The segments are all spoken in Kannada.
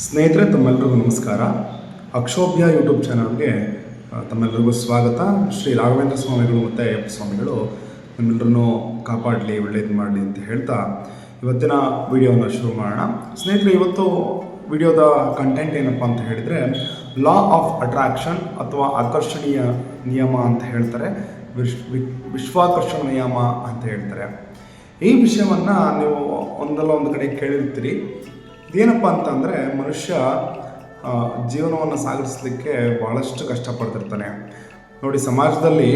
ಸ್ನೇಹಿತರೆ ತಮ್ಮೆಲ್ಲರಿಗೂ ನಮಸ್ಕಾರ. ಅಕ್ಷೋಭ್ಯ ಯೂಟ್ಯೂಬ್ ಚಾನಲ್ಗೆ ತಮ್ಮೆಲ್ಲರಿಗೂ ಸ್ವಾಗತ. ಶ್ರೀ ರಾಘವೇಂದ್ರ ಸ್ವಾಮಿಗಳು ಮತ್ತು ಅಯ್ಯಪ್ಪ ಸ್ವಾಮಿಗಳು ನಿಮ್ಮೆಲ್ಲರನ್ನೂ ಕಾಪಾಡಲಿ, ಒಳ್ಳೇದು ಮಾಡಲಿ ಅಂತ ಹೇಳ್ತಾ ಇವತ್ತಿನ ವಿಡಿಯೋನ ಶುರು ಮಾಡೋಣ. ಸ್ನೇಹಿತರೆ, ಇವತ್ತು ವಿಡಿಯೋದ ಕಂಟೆಂಟ್ ಏನಪ್ಪ ಅಂತ ಹೇಳಿದರೆ ಲಾ ಆಫ್ ಅಟ್ರಾಕ್ಷನ್ ಅಥವಾ ಆಕರ್ಷಣೀಯ ನಿಯಮ ಅಂತ ಹೇಳ್ತಾರೆ. ವಿಶ್, ವಿಶ್ವಾಕರ್ಷಣ ನಿಯಮ ಅಂತ ಹೇಳ್ತಾರೆ. ಈ ವಿಷಯವನ್ನು ನೀವು ಒಂದಲ್ಲ ಒಂದು ಕಡೆ ಕೇಳಿರ್ತೀರಿ. ಇದೇನಪ್ಪ ಅಂತಂದರೆ ಮನುಷ್ಯ ಜೀವನವನ್ನು ಸಾಗಿಸಲಿಕ್ಕೆ ಭಾಳಷ್ಟು ಕಷ್ಟಪಡ್ತಿರ್ತಾನೆ. ನೋಡಿ, ಸಮಾಜದಲ್ಲಿ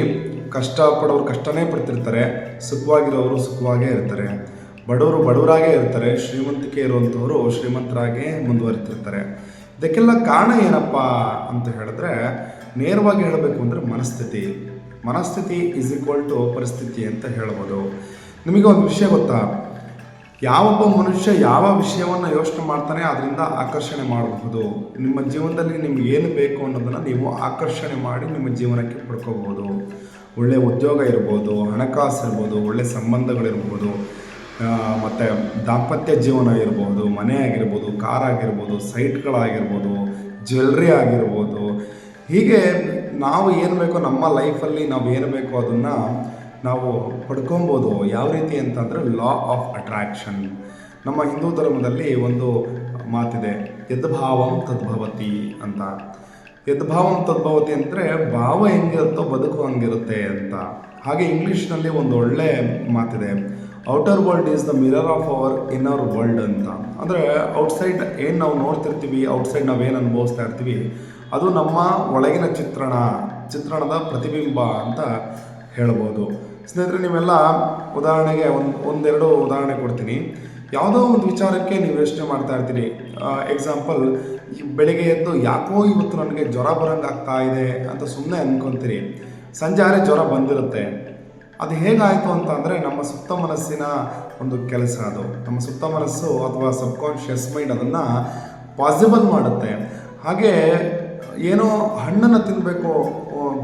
ಕಷ್ಟಪಡೋರು ಕಷ್ಟನೇ ಪಡ್ತಿರ್ತಾರೆ, ಸುಖವಾಗಿರೋರು ಸುಖವಾಗೇ ಇರ್ತಾರೆ. ಬಡವರು ಬಡವರಾಗೇ ಇರ್ತಾರೆ, ಶ್ರೀಮಂತಿಕೆ ಇರುವಂಥವರು ಶ್ರೀಮಂತರಾಗೇ ಮುಂದುವರಿತಿರ್ತಾರೆ. ಇದಕ್ಕೆಲ್ಲ ಕಾರಣ ಏನಪ್ಪ ಅಂತ ಹೇಳಿದ್ರೆ, ನೇರವಾಗಿ ಹೇಳಬೇಕು ಅಂದರೆ ಮನಸ್ಥಿತಿ. ಮನಸ್ಥಿತಿ ಇಸ್ ಈಕ್ವಲ್ ಟು ಪರಿಸ್ಥಿತಿ ಅಂತ ಹೇಳ್ಬೋದು. ನಿಮಗೆ ಒಂದು ವಿಷಯ ಗೊತ್ತಾ? ಯಾವೊಬ್ಬ ಮನುಷ್ಯ ಯಾವ ವಿಷಯವನ್ನು ಯೋಚನೆ ಮಾಡ್ತಾನೆ ಅದರಿಂದ ಆಕರ್ಷಣೆ ಮಾಡಬಹುದು. ನಿಮ್ಮ ಜೀವನದಲ್ಲಿ ನಿಮ್ಗೆ ಏನು ಬೇಕು ಅನ್ನೋದನ್ನು ನೀವು ಆಕರ್ಷಣೆ ಮಾಡಿ ನಿಮ್ಮ ಜೀವನಕ್ಕೆ ಪಡ್ಕೋಬಹುದು. ಒಳ್ಳೆಯ ಉದ್ಯೋಗ ಇರ್ಬೋದು, ಹಣಕಾಸು ಇರ್ಬೋದು ಒಳ್ಳೆಯ ಸಂಬಂಧಗಳಿರ್ಬೋದು ಮತ್ತು ದಾಂಪತ್ಯ ಜೀವನ ಇರ್ಬೋದು, ಮನೆ ಆಗಿರ್ಬೋದು, ಕಾರ್ ಆಗಿರ್ಬೋದು, ಸೈಟ್ಗಳಾಗಿರ್ಬೋದು, ಜ್ಯುವೆಲ್ರಿ ಆಗಿರ್ಬೋದು. ಹೀಗೆ ನಾವು ಏನು ಬೇಕೋ ನಮ್ಮ ಲೈಫಲ್ಲಿ ನಾವು ಏನು ಬೇಕೋ ಅದನ್ನು ನಾವು ಪಡ್ಕೊಬೋದು ಯಾವ ರೀತಿ ಅಂತಂದರೆ ಲಾ ಆಫ್ ಅಟ್ರಾಕ್ಷನ್ ನಮ್ಮ ಹಿಂದೂ ಧರ್ಮದಲ್ಲಿ ಒಂದು ಮಾತಿದೆ ಯದ್ಭಾವಂ ತದ್ಭವತಿ ಅಂತ. ಯದ್ಭಾವಂ ತದ್ಭವತಿ ಅಂದರೆ ಭಾವ ಹೆಂಗಿರುತ್ತೋ ಬದುಕು ಹಂಗಿರುತ್ತೆ ಅಂತ. ಹಾಗೆ ಇಂಗ್ಲೀಷ್ನಲ್ಲಿ ಒಂದು ಒಳ್ಳೆ ಮಾತಿದೆ, outer world is the mirror of our inner world ಅಂತ. ಅಂದರೆ ಔಟ್ಸೈಡ್ ಏನು ನಾವು ನೋಡ್ತಿರ್ತೀವಿ, ಔಟ್ಸೈಡ್ ನಾವೇನು ಅನುಭವಿಸ್ತಾ ಇರ್ತೀವಿ, ಅದು ನಮ್ಮ ಒಳಗಿನ ಚಿತ್ರಣ, ಚಿತ್ರಣದ ಪ್ರತಿಬಿಂಬ ಅಂತ ಹೇಳ್ಬೋದು. ಸ್ನೇಹಿತರೆ ನೀವೆಲ್ಲ ಉದಾಹರಣೆಗೆ ಒಂದು, ಒಂದೆರಡು ಉದಾಹರಣೆ ಕೊಡ್ತೀನಿ. ಯಾವುದೋ ಒಂದು ವಿಚಾರಕ್ಕೆ ನೀವು ಯೋಚನೆ ಮಾಡ್ತಾ ಇರ್ತೀರಿ. ಎಕ್ಸಾಂಪಲ್ ಬೆಳಿಗ್ಗೆ ಎದ್ದು ಯಾಕೋ ಇವತ್ತು ನನಗೆ ಜ್ವರ ಬರಂಗೆ ಆಗ್ತಾ ಇದೆ ಅಂತ ಸುಮ್ಮನೆ ಅಂದ್ಕೊಂತೀರಿ ಸಂಜೆ ಆದರೆ ಜ್ವರ ಬಂದಿರುತ್ತೆ. ಅದು ಹೇಗಾಯಿತು ಅಂತ ಅಂದರೆ ನಮ್ಮ ಸುತ್ತ ಮನಸ್ಸಿನ ಒಂದು ಕೆಲಸ ಅದು. ನಮ್ಮ ಸುತ್ತ ಮನಸ್ಸು ಅಥವಾ ಸಬ್ಕಾನ್ಷಿಯಸ್ ಮೈಂಡ್ ಅದನ್ನು ಪಾಸಿಬಲ್ ಮಾಡುತ್ತೆ. ಹಾಗೆ ಏನೋ ಹಣ್ಣನ್ನು ತಿನ್ನಬೇಕು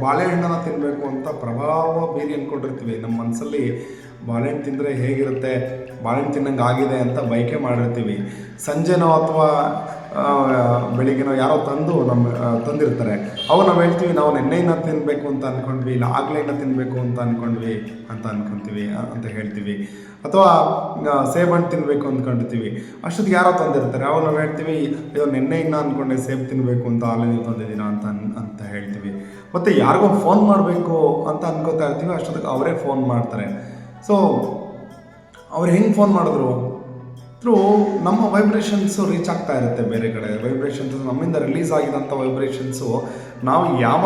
ಬಾಳೆಹಣ್ಣನ್ನು ತಿನ್ನಬೇಕು ಅಂತ ಪ್ರಭಾವ ಬೀರಿ ಅಂದ್ಕೊಂಡಿರ್ತೀವಿ ನಮ್ಮ ಮನಸ್ಸಲ್ಲಿ ಬಾಳೆಹಣ್ಣು ತಿಂದರೆ ಹೇಗಿರುತ್ತೆ? ಬಾಳೆಹಣ್ಣು ತಿನ್ನಂಗೆ ಆಗಿದೆ ಅಂತ ಬಯಕೆ ಮಾಡಿರ್ತೀವಿ. ಸಂಜೆನೋ ಅಥವಾ ಬೆಳಿಗ್ಗೆನೋ ಯಾರೋ ತಂದು ನಮ್ಮ ತಂದಿರ್ತಾರೆ. ಅವು ನಾವು ಹೇಳ್ತೀವಿ, ನಾವು ನೆನ್ನೆಯಿಂದ ತಿನ್ನಬೇಕು ಅಂತ ಅಂದ್ಕೊಂಡ್ವಿ ಇಲ್ಲ ಆಗ್ಲೆಯಿಂದ ತಿನ್ನಬೇಕು ಅಂತ ಅಂದ್ಕೊಂಡ್ವಿ ಅಂತ ಅನ್ಕೊಂತೀವಿ ಅಂತ ಹೇಳ್ತೀವಿ. ಅಥವಾ ಸೇಬಣ್ಣು ತಿನ್ನಬೇಕು ಅಂದ್ಕೊಂಡಿರ್ತೀವಿ ಅಷ್ಟೊತ್ತಿಗೆ ಯಾರೋ ತಂದಿರ್ತಾರೆ. ಅವಾಗ ನಾವು ಹೇಳ್ತೀವಿ ಇದು ನೆನ್ನೆಯಿಂದ ಅಂದ್ಕೊಂಡೆ ಸೇಬ್ ತಿನ್ನಬೇಕು ಅಂತ ಆನ್ಲೈನ್ ತಂದಿದ್ದೀರಾ ಅಂತ ಅಂತ ಹೇಳ್ತೀವಿ. ಮತ್ತು ಯಾರಿಗೋ ಫೋನ್ ಮಾಡಬೇಕು ಅಂತ ಅನ್ಕೋತಾ ಇರ್ತೀವಿ, ಅಷ್ಟೊತ್ತಿಗೆ ಅವರೇ ಫೋನ್ ಮಾಡ್ತಾರೆ. ಸೊ ಅವ್ರು ಹೆಂಗೆ ಫೋನ್ ಮಾಡಿದ್ರು? ಥ್ರೂ ನಮ್ಮ ವೈಬ್ರೇಷನ್ಸು ರೀಚ್ ಆಗ್ತಾ ಇರುತ್ತೆ ಬೇರೆ ಕಡೆ. ವೈಬ್ರೇಷನ್ಸ್ ನಮ್ಮಿಂದ ರಿಲೀಸ್ ಆಗಿದಂಥ ವೈಬ್ರೇಷನ್ಸು ನಾವು ಯಾವ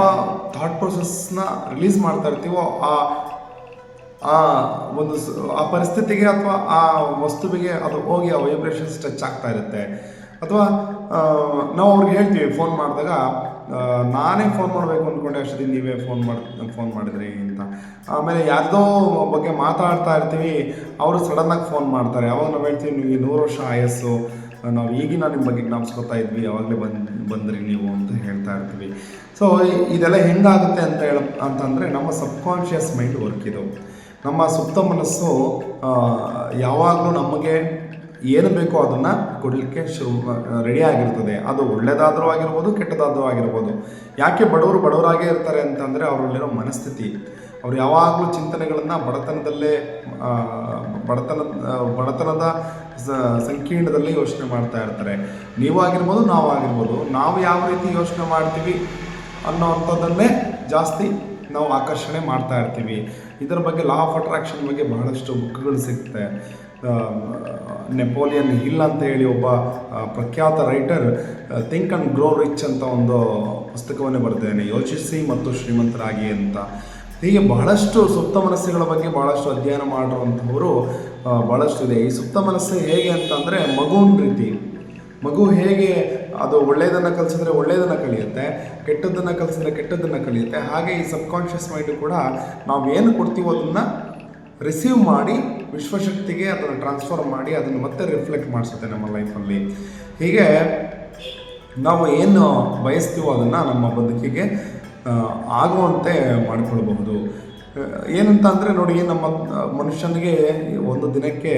ಥಾಟ್ ಪ್ರೊಸೆಸ್ನ ರಿಲೀಸ್ ಮಾಡ್ತಾ ಇರ್ತೀವೋ ಆ ಆ ಒಂದು ಆ ಪರಿಸ್ಥಿತಿಗೆ ಅಥವಾ ಆ ವಸ್ತುವಿಗೆ ಅದು ಹೋಗಿ ಆ ವೈಬ್ರೇಷನ್ಸ್ ಟಚ್ ಆಗ್ತಾ ಇರುತ್ತೆ. ಅಥವಾ ನಾವು ಅವ್ರಿಗೆ ಹೇಳ್ತೀವಿ ಫೋನ್ ಮಾಡಿದಾಗ ನಾನೇ ಫೋನ್ ಮಾಡಬೇಕು ಅಂದ್ಕೊಂಡೆ ಅಷ್ಟೊತ್ತಿಗೆ ನೀವೇ ಫೋನ್ ಮಾಡಿ ಫೋನ್ ಮಾಡಿದ್ರಿ ಅಂತ. ಆಮೇಲೆ ಯಾರ್ದೋ ಬಗ್ಗೆ ಮಾತಾಡ್ತಾ ಇರ್ತೀವಿ, ಅವರು ಸಡನ್ನಾಗಿ ಫೋನ್ ಮಾಡ್ತಾರೆ. ಅವಾಗ ನಾವು ಹೇಳ್ತೀವಿ, ನೀವು ನೂರು ವರ್ಷ ಆಯಸ್ಸು, ನಾವು ಈಗಿನ ನಿಮ್ಮ ಬಗ್ಗೆ ಜ್ಞಾಪಿಸ್ಕೊತಾ ಇದ್ವಿ, ಅವಾಗಲೇ ಬಂದು, ಬಂದ್ರಿ ನೀವು ಅಂತ ಹೇಳ್ತಾ ಇರ್ತೀವಿ. ಸೊ ಇದೆಲ್ಲ ಹೆಂಗಾಗುತ್ತೆ ಅಂತ ಹೇಳ, ಅಂತಂದರೆ ನಮ್ಮ ಸಬ್ಕಾನ್ಷಿಯಸ್ ಮೈಂಡ್ ವರ್ಕ್ ಇದು. ನಮ್ಮ ಸುಪ್ತ ಮನಸ್ಸು ಯಾವಾಗಲೂ ನಮಗೆ ಏನು ಬೇಕೋ ಅದನ್ನು ಕೊಡಲಿಕ್ಕೆ ಶುರು ರೆಡಿ ಆಗಿರ್ತದೆ. ಅದು ಒಳ್ಳೆಯದಾದರೂ ಆಗಿರ್ಬೋದು, ಕೆಟ್ಟದಾದರೂ ಆಗಿರ್ಬೋದು. ಯಾಕೆ ಬಡವರು ಬಡವರಾಗೇ ಇರ್ತಾರೆ ಅಂತಂದರೆ ಅವರಲ್ಲಿರೋ ಮನಸ್ಥಿತಿ. ಅವ್ರು ಯಾವಾಗಲೂ ಚಿಂತನೆಗಳನ್ನು ಬಡತನದಲ್ಲೇ ಬಡತನ ಬಡತನದ ಸಂಕೀರ್ಣದಲ್ಲಿ ಯೋಚನೆ ಮಾಡ್ತಾ ಇರ್ತಾರೆ. ನೀವಾಗಿರ್ಬೋದು ನಾವಾಗಿರ್ಬೋದು ನಾವು ಯಾವ ರೀತಿ ಯೋಚನೆ ಮಾಡ್ತೀವಿ ಅನ್ನೋವಂಥದ್ದನ್ನೇ ಜಾಸ್ತಿ ನಾವು ಆಕರ್ಷಣೆ ಮಾಡ್ತಾ ಇರ್ತೀವಿ. ಇದರ ಬಗ್ಗೆ ಲಾ ಆಫ್ ಅಟ್ರಾಕ್ಷನ್ ಬಗ್ಗೆ ಬಹಳಷ್ಟು ಬುಕ್ಗಳು ಸಿಗುತ್ತೆ ನೆಪೋಲಿಯನ್ ಹಿಲ್ ಅಂತ ಹೇಳಿ ಒಬ್ಬ ಪ್ರಖ್ಯಾತ writer think and grow rich ಅಂತ ಒಂದು ಪುಸ್ತಕವನ್ನು ಬರೆದಿದ್ದೇನೆ. ಯೋಚಿಸಿ ಮತ್ತು ಶ್ರೀಮಂತರಾಗಿ ಅಂತ. ಹೀಗೆ ಬಹಳಷ್ಟು ಸುಪ್ತ ಮನಸ್ಸುಗಳ ಬಗ್ಗೆ ಬಹಳಷ್ಟು ಅಧ್ಯಯನ ಮಾಡಿರುವಂಥವರು ಆ, ಬಹಳಷ್ಟು ಇದೆ. ಈ ಸುಪ್ತ ಮನಸ್ಸು ಹೇಗೆ ಅಂತಂದರೆ ಮಗುವಿನ ರೀತಿ ಮಗು ಹೇಗೆ ಅದು ಒಳ್ಳೆಯದನ್ನು ಕಲಿಸಿದ್ರೆ ಒಳ್ಳೆಯದನ್ನು ಕಲಿಯುತ್ತೆ ಕೆಟ್ಟದ್ದನ್ನು ಕಲಿಸಿದ್ರೆ ಕೆಟ್ಟದ್ದನ್ನು ಕಲಿಯುತ್ತೆ ಹಾಗೆ ಈ ಸಬ್ಕಾನ್ಷಿಯಸ್ ಮೈಂಡು ಕೂಡ ನಾವು ಏನು ಕೊಡ್ತೀವೋ ಅದನ್ನು ರಿಸೀವ್ ಮಾಡಿ ವಿಶ್ವಶಕ್ತಿಗೆ ಅದನ್ನು ಟ್ರಾನ್ಸ್ಫರ್ ಮಾಡಿ ಅದನ್ನು ಮತ್ತೆ ರಿಫ್ಲೆಕ್ಟ್ ಮಾಡಿಸುತ್ತೆ ನಮ್ಮ ಲೈಫಲ್ಲಿ ಹೀಗೆ ನಾವು ಏನು ಬಯಸ್ತೀವೋ ಅದನ್ನು ನಮ್ಮ ಬದುಕಿಗೆ ಆಗುವಂತೆ ಮಾಡಿಕೊಳ್ಬಹುದು. ಏನಂತ ಅಂದರೆ ನೋಡಿ, ನಮ್ಮ ಮನುಷ್ಯನಿಗೆ ಒಂದು ದಿನಕ್ಕೆ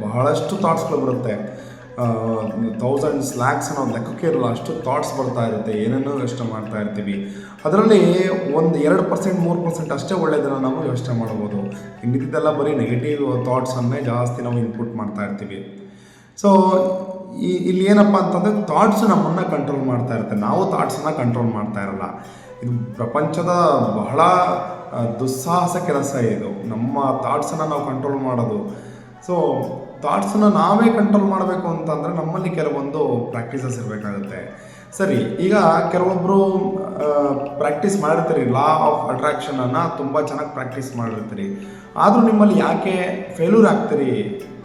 ಬಹಳಷ್ಟು ಥಾಟ್ಸ್ಗಳು ಬರುತ್ತೆ. ತೌಸಂಡ್ಸ್ ಸ್ಲ್ಯಾಕ್ಸ್ ಅನ್ನೋ ಲೆಕ್ಕಕ್ಕೆ ಇರಲ್ಲ ಅಷ್ಟು ಥಾಟ್ಸ್ ಬರ್ತಾ ಇರುತ್ತೆ, ಏನೇನೋ ಯೋಚನೆ ಮಾಡ್ತಾ ಇರ್ತೀವಿ. ಅದರಲ್ಲಿ ಒಂದು ಎರಡು ಪರ್ಸೆಂಟ್ ಮೂರು ಪರ್ಸೆಂಟ್ ಅಷ್ಟೇ ಒಳ್ಳೆಯದನ್ನು ನಾವು ಯೋಚನೆ ಮಾಡ್ಬೋದು. ಇನ್ನಿದ್ದೆಲ್ಲ ಬರೀ ನೆಗೆಟಿವ್ ಥಾಟ್ಸನ್ನೇ ಜಾಸ್ತಿ ನಾವು ಇನ್ಪುಟ್ ಮಾಡ್ತಾ ಇರ್ತೀವಿ. ಸೊ ಈ, ಇಲ್ಲಿ ಏನಪ್ಪ ಅಂತಂದರೆ ಥಾಟ್ಸ್ ನಮ್ಮನ್ನು ಕಂಟ್ರೋಲ್ ಮಾಡ್ತಾ ಇರುತ್ತೆ. ನಾವು ಥಾಟ್ಸನ್ನು ಕಂಟ್ರೋಲ್ ಮಾಡ್ತಾ ಇರಲ್ಲ. ಇದು ಪ್ರಪಂಚದ ಬಹಳ ದುಸ್ಸಾಹಸ ಕೆಲಸ ಇದು. ನಮ್ಮ ಥಾಟ್ಸನ್ನು ನಾವು ಕಂಟ್ರೋಲ್ ಮಾಡೋದು. ಸೊ ಥಾಟ್ಸನ್ನ ನಾವೇ ಕಂಟ್ರೋಲ್ ಮಾಡಬೇಕು ಅಂತಂದರೆ ನಮ್ಮಲ್ಲಿ ಕೆಲವೊಂದು ಪ್ರಾಕ್ಟೀಸಸ್ ಇರಬೇಕಾಗುತ್ತೆ. ಸರಿ, ಈಗ ಕೆಲವೊಬ್ಬರು ಪ್ರಾಕ್ಟೀಸ್ ಮಾಡಿರ್ತೀರಿ ಲಾ ಆಫ್ ಅಟ್ರಾಕ್ಷನನ್ನು ತುಂಬ ಚೆನ್ನಾಗಿ ಪ್ರಾಕ್ಟೀಸ್ ಮಾಡಿರ್ತೀರಿ. ಆದರೂ ನಿಮ್ಮಲ್ಲಿ ಯಾಕೆ ಫೇಲ್ಯೂರ್ ಆಗ್ತೀರಿ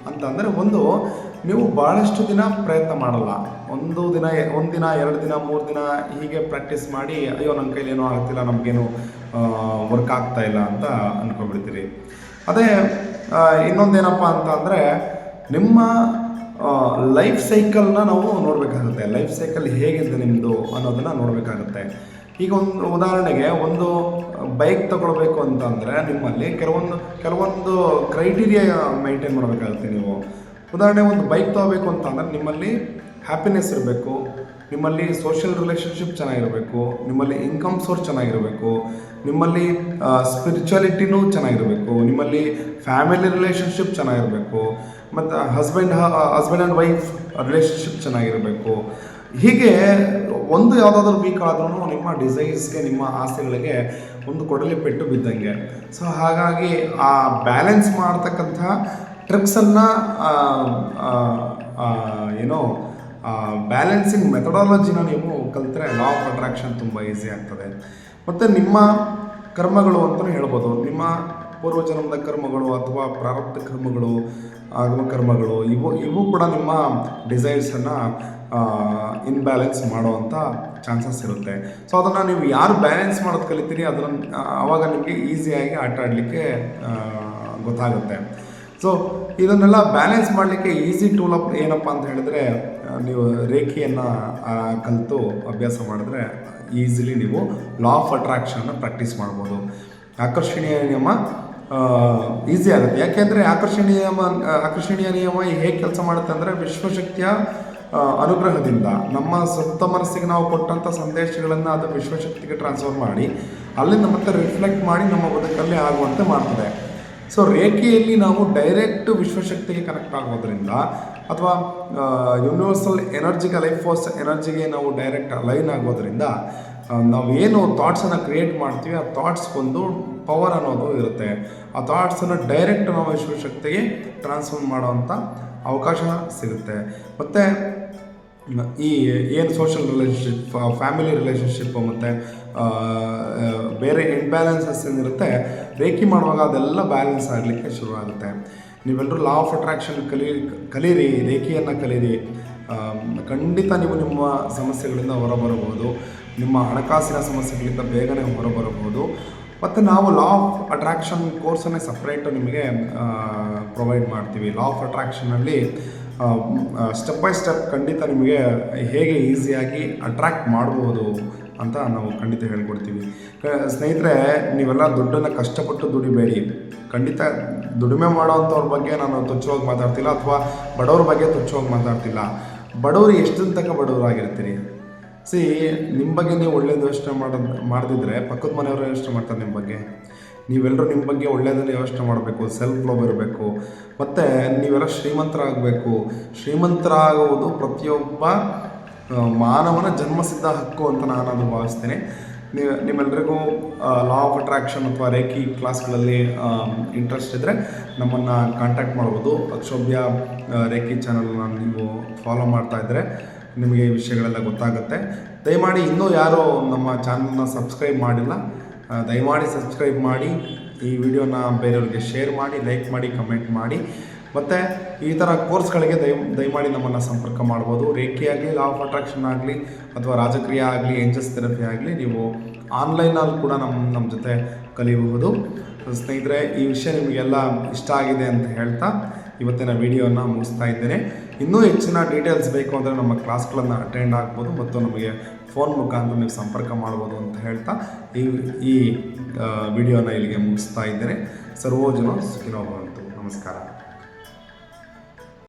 ಅಂತಂದರೆ ಒಂದು, ನೀವು ಭಾಳಷ್ಟು ದಿನ ಪ್ರಯತ್ನ ಮಾಡಲ್ಲ. ಒಂದು ದಿನ ಒಂದು ದಿನ, ಎರಡು ದಿನ, ಮೂರು ದಿನ ಹೀಗೆ ಪ್ರಾಕ್ಟೀಸ್ ಮಾಡಿ, ಅಯ್ಯೋ ನನ್ನ ಕೈಲಿ ಏನೂ ಆಗ್ತಿಲ್ಲ, ನಮಗೇನು ವರ್ಕ್ ಆಗ್ತಾ ಇಲ್ಲ ಅಂತ ಅಂದ್ಕೊಂಡ್ಬಿಡ್ತೀರಿ ಅದೇ ಇನ್ನೊಂದೇನಪ್ಪ ಅಂತ ಅಂದರೆ ನಿಮ್ಮ ಲೈಫ್ ಸೈಕಲ್ನ ನಾವು ನೋಡಬೇಕಾಗುತ್ತೆ. ಲೈಫ್ ಸೈಕಲ್ ಹೇಗಿದೆ ನಿಮ್ಮದು ಅನ್ನೋದನ್ನು ನೋಡಬೇಕಾಗುತ್ತೆ. ಈಗ ಒಂದು ಉದಾಹರಣೆಗೆ ಒಂದು ಬೈಕ್ ತಗೊಳ್ಬೇಕು ಅಂತಂದರೆ ನಿಮ್ಮಲ್ಲಿ ಕೆಲವೊಂದು ಕೆಲವೊಂದು ಕ್ರೈಟೀರಿಯಾ ಮೈಂಟೈನ್ ಮಾಡಬೇಕಾಗುತ್ತೆ ನೀವು. ಉದಾಹರಣೆ ಒಂದು ಬೈಕ್ ತಗೋಬೇಕು ಅಂತಂದರೆ ನಿಮ್ಮಲ್ಲಿ ಹ್ಯಾಪಿನೆಸ್ ಇರಬೇಕು, ನಿಮ್ಮಲ್ಲಿ ಸೋಷಿಯಲ್ ರಿಲೇಷನ್ಶಿಪ್ ಚೆನ್ನಾಗಿರಬೇಕು, ನಿಮ್ಮಲ್ಲಿ ಇನ್ಕಮ್ ಸೋರ್ಸ್ ಚೆನ್ನಾಗಿರಬೇಕು, ನಿಮ್ಮಲ್ಲಿ ಸ್ಪಿರಿಚುಯಾಲಿಟಿನೂ ಚೆನ್ನಾಗಿರಬೇಕು, ನಿಮ್ಮಲ್ಲಿ ಫ್ಯಾಮಿಲಿ ರಿಲೇಷನ್ಶಿಪ್ ಚೆನ್ನಾಗಿರಬೇಕು ಮತ್ತು husband husband and wife relationship ಚೆನ್ನಾಗಿರಬೇಕು. ಹೀಗೆ ಒಂದು ಯಾವುದಾದ್ರೂ ವೀಕ್ ಆದ್ರೂ ನಿಮ್ಮ ಡಿಸೈನ್ಸ್ಗೆ ನಿಮ್ಮ ಆಸೆಗಳಿಗೆ ಒಂದು ಕೊಡಲಿ ಪೆಟ್ಟು ಬಿದ್ದಂಗೆ. ಸೊ ಹಾಗಾಗಿ ಆ ಬ್ಯಾಲೆನ್ಸ್ ಮಾಡ್ತಕ್ಕಂಥ ಟ್ರಿಪ್ಸನ್ನು ಏನೋ ಬ್ಯಾಲೆನ್ಸಿಂಗ್ ಮೆಥಡಾಲಜಿನ ನೀವು ಕಲಿತರೆ ಲಾ ಆಫ್ ಅಟ್ರಾಕ್ಷನ್ ತುಂಬ ಈಸಿ ಆಗ್ತದೆ. ಮತ್ತು ನಿಮ್ಮ ಕರ್ಮಗಳು ಅಂತಲೂ ಹೇಳ್ಬೋದು. ನಿಮ್ಮ ಪೂರ್ವಜನ್ಮದ ಕರ್ಮಗಳು ಅಥವಾ ಪ್ರಾರಬ್ಧ ಕರ್ಮಗಳು, ಆಗಮ ಕರ್ಮಗಳು, ಇವು ಇವು ಕೂಡ ನಿಮ್ಮ ಡಿಸೈರ್ಸನ್ನು ಇನ್ಬ್ಯಾಲೆನ್ಸ್ ಮಾಡುವಂಥ ಚಾನ್ಸಸ್ ಇರುತ್ತೆ. ಸೊ ಅದನ್ನು ನೀವು ಯಾರು ಬ್ಯಾಲೆನ್ಸ್ ಮಾಡೋದು ಕಲಿತೀರಿ, ಅದನ್ನು ಆವಾಗ ನಿಮಗೆ ಈಸಿಯಾಗಿ ಆಟ ಆಡಲಿಕ್ಕೆ ಗೊತ್ತಾಗುತ್ತೆ. ಸೊ ಇದನ್ನೆಲ್ಲ ಬ್ಯಾಲೆನ್ಸ್ ಮಾಡಲಿಕ್ಕೆ ಈಸಿ ಟೂಲ್ ಅಪ್ ಏನಪ್ಪ ಅಂತ ಹೇಳಿದ್ರೆ ನೀವು ರೇಖೆಯನ್ನು ಕಲಿತು ಅಭ್ಯಾಸ ಮಾಡಿದ್ರೆ ಈಸಿಲಿ ನೀವು ಲಾ ಆಫ್ ಅಟ್ರಾಕ್ಷನ್ನ ಪ್ರಾಕ್ಟೀಸ್ ಮಾಡ್ಬೋದು. ಆಕರ್ಷಣೀಯ ನಿಯಮ ಈಸಿ ಆಗುತ್ತೆ. ಯಾಕೆಂದರೆ ಆಕರ್ಷಣೀಯ ಆಕರ್ಷಣೀಯ ನಿಯಮ ಹೇಗೆ ಕೆಲಸ ಮಾಡುತ್ತೆ ಅಂದರೆ ವಿಶ್ವಶಕ್ತಿಯ ಅನುಗ್ರಹದಿಂದ. ನಮ್ಮ ಸುತ್ತ ಮನಸ್ಸಿಗೆ ನಾವು ಕೊಟ್ಟಂಥ ಸಂದೇಶಗಳನ್ನು ಅದು ವಿಶ್ವಶಕ್ತಿಗೆ ಟ್ರಾನ್ಸ್ಫರ್ ಮಾಡಿ, ಅಲ್ಲಿಂದ ಮತ್ತೆ ರಿಫ್ಲೆಕ್ಟ್ ಮಾಡಿ ನಮ್ಮ ಬದುಕಲ್ಲಿ ಆಗುವಂತೆ ಮಾಡ್ತದೆ. ಸೊ ರೇಖೆಯಲ್ಲಿ ನಾವು ಡೈರೆಕ್ಟ್ ವಿಶ್ವಶಕ್ತಿಗೆ ಕನೆಕ್ಟ್ ಆಗೋದ್ರಿಂದ ಅಥವಾ ಯೂನಿವರ್ಸಲ್ ಎನರ್ಜಿಗೆ ಲೈಫ್ ಫೋರ್ಸ್ ಎನರ್ಜಿಗೆ ನಾವು ಡೈರೆಕ್ಟ್ ಅಲೈನ್ ಆಗೋದ್ರಿಂದ ಆ, ಏನು ಥಾಟ್ಸನ್ನು ಕ್ರಿಯೇಟ್ ಮಾಡ್ತೀವಿ ಆ ಥಾಟ್ಸ್ಗೊಂದು ಪವರ್ ಅನ್ನೋದು ಇರುತ್ತೆ. ಆ ಥಾಟ್ಸನ್ನು ಡೈರೆಕ್ಟ್ ನಾವು ವಿಶ್ವಶಕ್ತಿಗೆ ಟ್ರಾನ್ಸ್ಫರ್ ಮಾಡೋವಂಥ ಅವಕಾಶ ಸಿಗುತ್ತೆ. ಮತ್ತು ಈ ಏನು ಸೋಷಲ್ ರಿಲೇಷನ್ಶಿಪ್ ಫ್ಯಾಮಿಲಿ ರಿಲೇಷನ್ಶಿಪ್ಪು ಮತ್ತು ಬೇರೆ ಇನ್ಬ್ಯಾಲೆನ್ಸಸ್ ಏನಿರುತ್ತೆ ರೇಖಿ ಮಾಡುವಾಗ ಅದೆಲ್ಲ ಬ್ಯಾಲೆನ್ಸ್ ಆಗಲಿಕ್ಕೆ ಶುರುವಾಗುತ್ತೆ ನೀವೆಲ್ಲರೂ ಲಾ ಆಫ್ ಅಟ್ರಾಕ್ಷನ್ ಕಲಿ ಕಲೀರಿ ರೇಖಿಯನ್ನು ಕಲೀರಿ. ಖಂಡಿತ ನೀವು ನಿಮ್ಮ ಸಮಸ್ಯೆಗಳಿಂದ ಹೊರಬರಬಹುದು. ನಿಮ್ಮ ಹಣಕಾಸಿನ ಸಮಸ್ಯೆಗಳಿಂದ ಬೇಗನೆ ಹೊರಬರಬಹುದು. ಮತ್ತು ನಾವು ಲಾ ಆಫ್ ಅಟ್ರಾಕ್ಷನ್ ಕೋರ್ಸನ್ನೇ ಸಪ್ರೇಟು ನಿಮಗೆ ಪ್ರೊವೈಡ್ ಮಾಡ್ತೀವಿ. ಲಾ ಆಫ್ ಅಟ್ರಾಕ್ಷನಲ್ಲಿ ಸ್ಟೆಪ್ ಬೈ ಸ್ಟೆಪ್ ಖಂಡಿತ ನಿಮಗೆ ಹೇಗೆ ಈಸಿಯಾಗಿ ಅಟ್ರ್ಯಾಕ್ಟ್ ಮಾಡ್ಬೋದು ಅಂತ ನಾವು ಖಂಡಿತ ಹೇಳ್ಕೊಡ್ತೀವಿ. ಸ್ನೇಹಿತರೆ, ನೀವೆಲ್ಲ ದುಡ್ಡನ್ನು ಕಷ್ಟಪಟ್ಟು ದುಡಿಬೇಡಿ. ಖಂಡಿತ ದುಡಿಮೆ ಮಾಡೋವಂಥವ್ರ ಬಗ್ಗೆ ನಾನು ತುಚ್ಚವಾಗಿ ಮಾತಾಡ್ತಿಲ್ಲ, ಅಥವಾ ಬಡವ್ರ ಬಗ್ಗೆ ತುಚ್ಚವಾಗಿ ಮಾತಾಡ್ತಿಲ್ಲ. ಬಡವರು ಎಷ್ಟು ತನಕ ಬಡವರಾಗಿರ್ತೀರಿ? ಸಿ ನಿಮ್ಮ ಬಗ್ಗೆ ನೀವು ಒಳ್ಳೇದು ಯೋಚನೆ ಮಾಡೋದು, ಮಾಡದಿದ್ರೆ ಪಕ್ಕದ ಮನೆಯವರು ಯೋಚನೆ ಮಾಡ್ತಾರೆ ನಿಮ್ಮ ಬಗ್ಗೆ. ನೀವೆಲ್ಲರೂ ನಿಮ್ಮ ಬಗ್ಗೆ ಒಳ್ಳೆಯದನ್ನು ಯೋಚನೆ ಮಾಡಬೇಕು ಸೆಲ್ಫ್ ಲವ್ ಇರಬೇಕು. ಮತ್ತು ನೀವೆಲ್ಲ ಶ್ರೀಮಂತರಾಗಬೇಕು. ಶ್ರೀಮಂತರಾಗುವುದು ಪ್ರತಿಯೊಬ್ಬ ಮಾನವನ ಜನ್ಮಸಿದ್ಧ ಹಕ್ಕು ಅಂತ ನಾನು ಅದು ಭಾವಿಸ್ತೇನೆ ನೀವು ನಿಮ್ಮೆಲ್ಲರಿಗೂ ಲಾ ಆಫ್ ಅಟ್ರಾಕ್ಷನ್ ಅಥವಾ ರೇಖಿ ಕ್ಲಾಸ್ಗಳಲ್ಲಿ ಇಂಟ್ರೆಸ್ಟ್ ಇದ್ದರೆ ನಮ್ಮನ್ನು ಕಾಂಟ್ಯಾಕ್ಟ್ ಮಾಡ್ಬೋದು. ಅಕ್ಷೋಭ್ಯ ರೇಖಿ ಚಾನಲ್ನ ನೀವು ಫಾಲೋ ಮಾಡ್ತಾ ಇದ್ದರೆ ನಿಮಗೆ ಈ ವಿಷಯಗಳೆಲ್ಲ ಗೊತ್ತಾಗುತ್ತೆ. ದಯಮಾಡಿ ಇನ್ನೂ ಯಾರು ನಮ್ಮ ಚಾನಲ್ನ ಸಬ್ಸ್ಕ್ರೈಬ್ ಮಾಡಿಲ್ಲ ದಯಮಾಡಿ ಸಬ್ಸ್ಕ್ರೈಬ್ ಮಾಡಿ, ಈ ವಿಡಿಯೋನ ಬೇರೆಯವ್ರಿಗೆ ಶೇರ್ ಮಾಡಿ, ಲೈಕ್ ಮಾಡಿ, ಕಮೆಂಟ್ ಮಾಡಿ. ಮತ್ತು ಈ ಥರ ಕೋರ್ಸ್ಗಳಿಗೆ ದಯ, ದಯಮಾಡಿ ನಮ್ಮನ್ನು ಸಂಪರ್ಕ ಮಾಡ್ಬೋದು. ರೇಖೆ ಆಗಲಿ ಲಾ ಆಫ್ ಅಟ್ರಾಕ್ಷನ್ ಆಗಲಿ, ಅಥವಾ ರಾಜಕೀಯ ಆಗಲಿ ಎಂಜಸ್ ಥೆರಪಿ ಆಗಲಿ, ನೀವು ಆನ್ಲೈನಲ್ಲಿ ಕೂಡ ನಮ್ಮ ನಮ್ಮ ಜೊತೆ ಕಲಿಯಬಹುದು. ಸ್ನೇಹಿತರೆ, ಈ ವಿಷಯ ನಿಮಗೆಲ್ಲ ಇಷ್ಟ ಆಗಿದೆ ಅಂತ ಹೇಳ್ತಾ ಇವತ್ತಿನ ವಿಡಿಯೋನ ಮುಗಿಸ್ತಾ ಇದ್ದೇನೆ. ಇನ್ನೂ ಹೆಚ್ಚಿನ ಡೀಟೇಲ್ಸ್ ಬೇಕು ಅಂದರೆ ನಮ್ಮ ಕ್ಲಾಸ್ಗಳನ್ನು ಅಟೆಂಡ್ ಆಗ್ಬೋದು ಮತ್ತು ನಮಗೆ ಫೋನ್ ಮುಖಾಂತರ ನೀವು ಸಂಪರ್ಕ ಮಾಡ್ಬೋದು ಅಂತ ಹೇಳ್ತಾ ಈ ಈ ವಿಡಿಯೋನ ಇಲ್ಲಿಗೆ ಮುಗಿಸ್ತಾ ಇದ್ದೇನೆ. ಸರ್ವೋಜನ ಸುಖಿನೋ ಭವಂತು ನಮಸ್ಕಾರ.